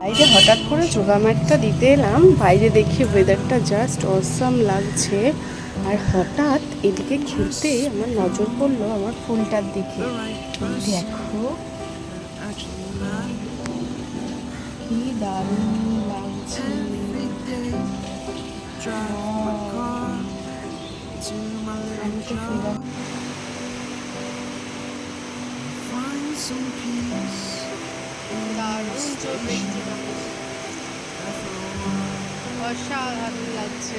বাইরে হঠাৎ করে যোগা ম্যাটটা দিতে এলাম বাইরে দেখি ওয়েদারটা জাস্ট অসম লাগছে। আর হঠাৎ এদিকে ঘুরতে আমার নজর পড়ল আমার ফুলটার দিকে। দেখো, কি দারুণ লাগছে। অসাধারণ লাগছে।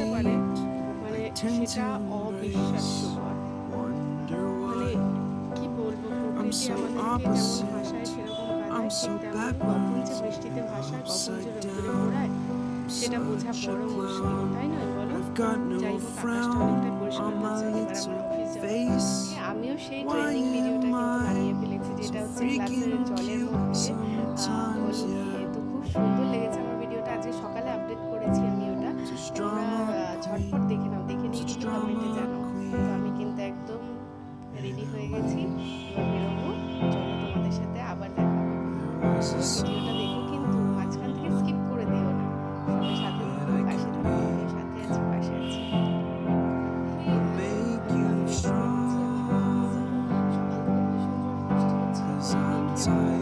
ওয়েদার আসতে পারে মানে সেটা অবিশ্বাস্যকর Wonder মানে why. কি বলবো প্রকৃতি so আমাদেরকে যেমন opposite. ভাষায় সেরকম I'm কাটায় so ঠিক তেমন কখন যে backwards, বৃষ্টিতে ভাষায় কখন যে upside রোদ্দুরে down, ঘোরায় সেটা বোঝা such a বড় মুশকিল clown. তাই নয় বলো I've got যাই no হোক আকাশটা frown অনেকটাই পরিষ্কার on my হচ্ছে এবার little আমার অফিস যাবো face. হ্যাঁ, আমিও সেই Why ট্রেনিং ভিডিওটা am কিন্তু I বানিয়ে ফেলেছি তারপর দেখে নাও দেখে নিয়ে কিন্তু কমেন্টে জানো। তো আমি কিন্তু একদম রেডি হয়ে গেছি। এবার বেরোবো চলো তোমাদের সাথে আবার দেখা ভিডিওটা দেখো কিন্তু মাঝখান থেকে স্কিপ করে দিও না। সবাই সাথে পাশে থাকো সাথে আছি পাশে আছি। Time.